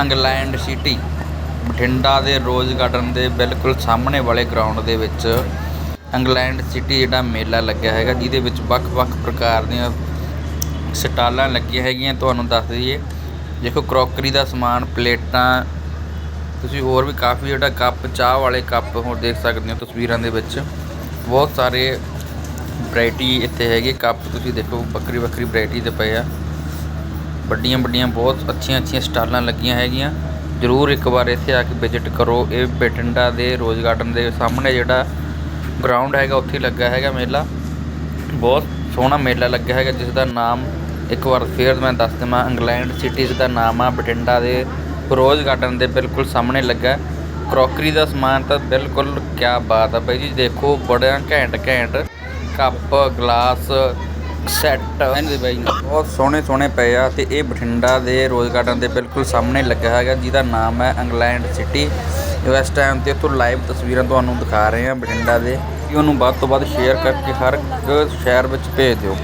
England city, Bathinda ਦੇ rose garden ਦੇ ਬਿਲਕੁਲ ਸਾਹਮਣੇ ਵਾਲੇ ਗਰਾਊਂਡ ਦੇ ਵਿੱਚ ਇੰਗਲੈਂਡ ਸਿਟੀ ਜਿਹੜਾ ਮੇਲਾ ਲੱਗਿਆ ਹੈਗਾ, ਜਿਹਦੇ ਵਿੱਚ ਵੱਖ-ਵੱਖ ਪ੍ਰਕਾਰ ਦੀਆਂ ਸਟਾਲਾਂ ਲੱਗੀਆਂ ਹੈਗੀਆਂ, ਤੁਹਾਨੂੰ ਦੱਸ ਦਈਏ। ਦੇਖੋ, ਕਰੋਕਰੀ ਦਾ ਸਮਾਨ, ਪਲੇਟਾਂ, ਤੁਸੀਂ ਹੋਰ ਵੀ ਕਾਫੀ ਜਿਹੜਾ ਕੱਪ, ਚਾਹ ਵਾਲੇ ਕੱਪ ਹੋਰ ਦੇਖ ਸਕਦੇ ਹੋ ਤਸਵੀਰਾਂ ਦੇ ਵਿੱਚ। ਬਹੁਤ ਸਾਰੇ ਵੈਰਾਈਟੀ ਇੱਥੇ ਹੈਗੇ, ਕੱਪ ਤੁਸੀਂ ਦੇਖੋ ਵੱਖਰੀ ਵੱਖਰੀ ਵੈਰਾਈਟੀ ਦੇ ਪਏ ਆ। ਵੱਡੀਆਂ ਵੱਡੀਆਂ ਬਹੁਤ ਅੱਛੀਆਂ ਅੱਛੀਆਂ ਸਟਾਲਾਂ ਲੱਗੀਆਂ ਹੈਗੀਆਂ। ਜ਼ਰੂਰ ਇੱਕ ਵਾਰ ਇੱਥੇ ਆ ਕੇ ਵਿਜ਼ਿਟ ਕਰੋ। ਇਹ ਬਠਿੰਡਾ ਦੇ ਰੋਜ਼ ਗਾਰਡਨ ਦੇ ਸਾਹਮਣੇ ਜਿਹੜਾ ਗਰਾਊਂਡ ਹੈਗਾ, ਉੱਥੇ ਲੱਗਾ ਹੈਗਾ ਮੇਲਾ। ਬਹੁਤ ਸੋਹਣਾ ਮੇਲਾ ਲੱਗਿਆ ਹੈਗਾ, ਜਿਸ ਦਾ ਨਾਮ ਇੱਕ ਵਾਰ ਫੇਰ ਮੈਂ ਦੱਸ ਦੇਵਾਂ, ਇੰਗਲੈਂਡ ਸਿਟੀਜ਼ ਦਾ ਨਾਮ ਆ। ਬਠਿੰਡਾ ਦੇ ਰੋਜ਼ ਗਾਰਡਨ ਦੇ ਬਿਲਕੁਲ ਸਾਹਮਣੇ ਲੱਗਾ। ਕਰੋਕਰੀ ਦਾ ਸਮਾਨ ਤਾਂ ਬਿਲਕੁਲ ਕਿਆ ਬਾਤ ਆ ਬਾਈ ਜੀ। ਦੇਖੋ ਬੜਾ ਘੈਂਟ ਘੈਂਟ। Cup, glass set. ਇਹਦੇ ਬਾਈ ਬਹੁਤ ਸੋਹਣੇ ਸੋਹਣੇ ਪਏ ਆ ਤੇ ਇਹ ਬਠਿੰਡਾ ਦੇ ਰੋਜ਼ ਗਾਰਡਨ ਦੇ ਬਿਲਕੁਲ ਸਾਹਮਣੇ ਲੱਗਾ ਹੈਗਾ, ਜਿਹਦਾ ਨਾਮ ਹੈ ਇੰਗਲੈਂਡ ਸਿਟੀ। ਇਸ ਟਾਈਮ ਤੇ ਇੱਥੋਂ ਲਾਈਵ ਤਸਵੀਰਾਂ ਤੁਹਾਨੂੰ ਦਿਖਾ ਰਹੇ ਹਾਂ ਬਠਿੰਡਾ ਦੇ। ਕਿ ਉਹਨੂੰ ਵੱਧ ਤੋਂ ਵੱਧ ਸ਼ੇਅਰ ਕਰਕੇ ਹਰ ਇੱਕ ਸ਼ਹਿਰ ਵਿੱਚ ਭੇਜ ਦਿਓ।